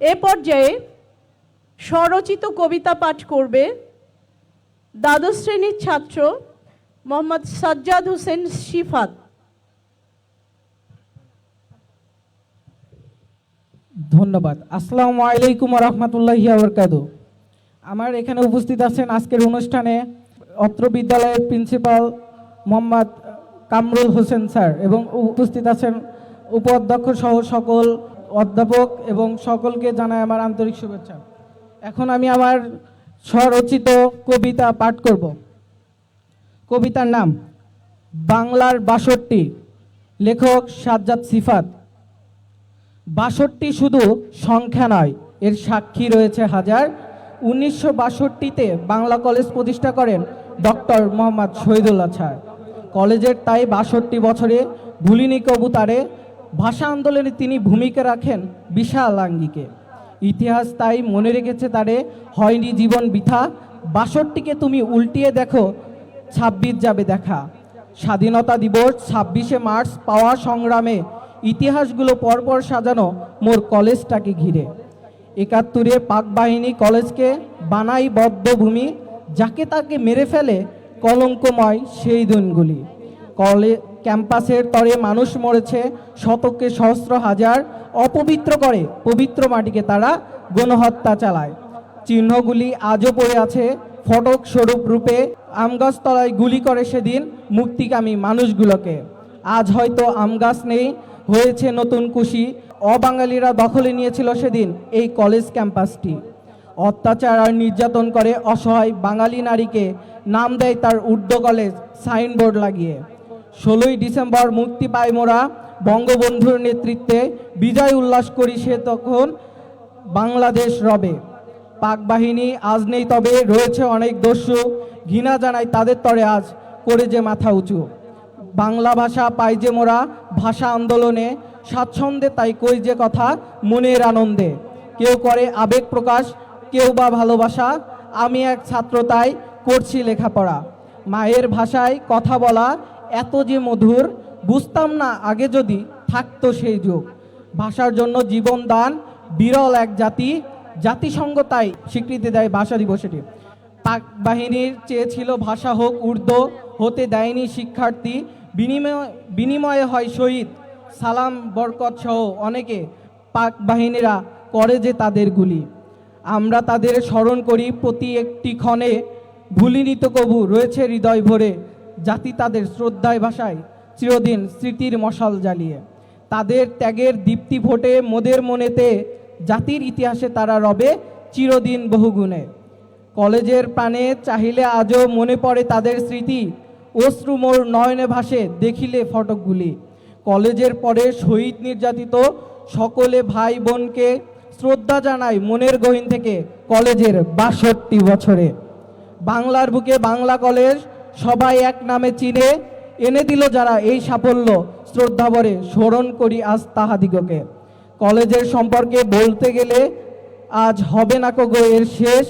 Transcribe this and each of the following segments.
এ পর্যায়ে স্বরচিত কবিতা পাঠ করবে দ্বাদশ শ্রেণির ছাত্র মোহাম্মদ সাজ্জাদ হোসেন শিফাত। ধন্যবাদ। আসসালামু আলাইকুম রহমতুল্লাহ বরকাত আমার এখানে উপস্থিত আছেন আজকের অনুষ্ঠানে অত্র বিদ্যালয়ের প্রিন্সিপাল মোহাম্মদ কামরুল হোসেন স্যার এবং উপস্থিত আছেন উপাধ্যক্ষ সহ সকল অধ্যাপক এবং সকলকে জানাই আমার আন্তরিক শুভেচ্ছা। এখন আমি আমার স্বরচিত কবিতা পাঠ করব। কবিতার নাম, বাংলার বাষট্টি, লেখক সাজ্জাদ সিফাত। বাষট্টি শুধু সংখ্যা নয়, এর সাক্ষী রয়েছে হাজার। উনিশশো বাষট্টিতে বাংলা কলেজ প্রতিষ্ঠা করেন ডক্টর মোহাম্মদ শহীদুল্লাহ ছাড় কলেজের তাই বাষট্টি বছরে ভুলিনি কবুতারে ভাষা আন্দোলনে তিনি ভূমিকা রাখেন বিশাল আঙ্গিকে। ইতিহাস তাই মনে রেখেছে তারে, হয়নি জীবন বৃথা, বাষট্টিকে তুমি উল্টিয়ে দেখো, ছাব্বিশ যাবে দেখা। স্বাধীনতা দিবস, ছাব্বিশে মার্চ, পাওয়া সংগ্রামে, ইতিহাসগুলো পরপর সাজানো মোর কলেজটাকে ঘিরে। একাত্তরে পাক বাহিনী কলেজকে বানাই বদ্ধভূমি, যাকে তাকে মেরে ফেলে কলঙ্কময় সেই দিনগুলি। কলে ক্যাম্পাসের তরে মানুষ মরেছে, শতকে সহস্র হাজার অপবিত্র করে, পবিত্র মাটিকে তারা গণহত্যা চালায়। চিহ্নগুলি আজও পড়ে আছে, ফটক স্বরূপ রূপে আমগাছতলায় গুলি করে সেদিন মুক্তিকামী মানুষগুলোকে। আজ হয়তো আমগাছ নেই, হয়েছে নতুন কুশি, অবাঙালিরা দখলে নিয়েছিল সেদিন এই কলেজ ক্যাম্পাসটি। অত্যাচার আর নির্যাতন করে অসহায় বাঙালি নারীকে নাম দেয় তার উর্দু কলেজ সাইনবোর্ড লাগিয়ে। ষোলোই ডিসেম্বর মুক্তি পায় মোরা। বঙ্গবন্ধুর নেতৃত্বে বিজয় উল্লাস করি সে তখন বাংলাদেশ রবে। পাক বাহিনী আজ নেই, তবে রয়েছে অনেক দস্যু। ঘৃণা জানায় তাদের তরে আজ, করে যে মাথা উঁচু। বাংলা ভাষা পাই যে মোরা ভাষা আন্দোলনে, স্বাচ্ছন্দ্যে তাই কই যে কথা মনের আনন্দে। কেউ করে আবেগ প্রকাশ, কেউ বা ভালোবাসা, আমি এক ছাত্র তাই করছি লেখাপড়া। মায়ের ভাষায় কথা বলা এত যে মধুর, বুঝতাম না আগে যদি থাকতো সেই যুগ। ভাষার জন্য জীবন দান বিরল এক জাতি। জাতিসংঘ তাই স্বীকৃতি দেয় ভাষা দিবসটি। পাক বাহিনীর চেয়েছিল ভাষা হোক উর্দু হতে দেয়নি শিক্ষার্থী, বিনিময়, বিনিময়ে হয় শহীদ, সালাম, বরকত সহ অনেকে পাক বাহিনীরা করে যে তাদের গুলি। আমরা তাদের স্মরণ করি প্রতি একটি ক্ষণে। ভুলিনিত কবু, রয়েছে হৃদয় ভরে। জাতি তাদের শ্রদ্ধায় ভাষায় চিরদিন স্মৃতির মশাল জ্বালিয়ে। তাদের ত্যাগের দীপ্তি ফোটে মোদের মনেতে, জাতির ইতিহাসে তারা রবে চিরদিন বহুগুণে। কলেজের প্রাণে চাহিলে আজও মনে পড়ে তাদের স্মৃতি অশ্রু মোর নয়নে ভাসে দেখিলে ফটকগুলি। কলেজের পরে শহীদ নির্যাতিত সকলে ভাই বোনকে শ্রদ্ধা জানায় মনের গহীন থেকে কলেজের বাষট্টি বছরে। বাংলার বুকে বাংলা কলেজ সবাই এক নামে চিনে, এনে দিল যারা এই সাফল্য শ্রদ্ধাভরে স্মরণ করি আজ তাহাদিগকে। কলেজের সম্পর্কে বলতে গেলে আজ হবে না কগো এর শেষ।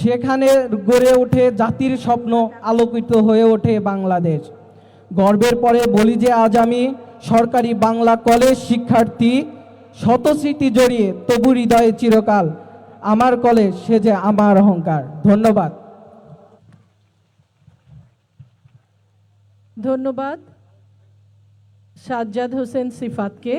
সেখানে গড়ে ওঠে জাতির স্বপ্ন, আলোকিত হয়ে ওঠে বাংলাদেশ। গর্বের পরে বলি যে আজ আমি সরকারি বাংলা কলেজ শিক্ষার্থী, শত স্মৃতি জড়িয়ে তবু হৃদয়ে চিরকাল আমার কলেজ সে যে আমার অহংকার। ধন্যবাদ। ধন্যবাদ সাজ্জাদ হোসেন সিফাতকে।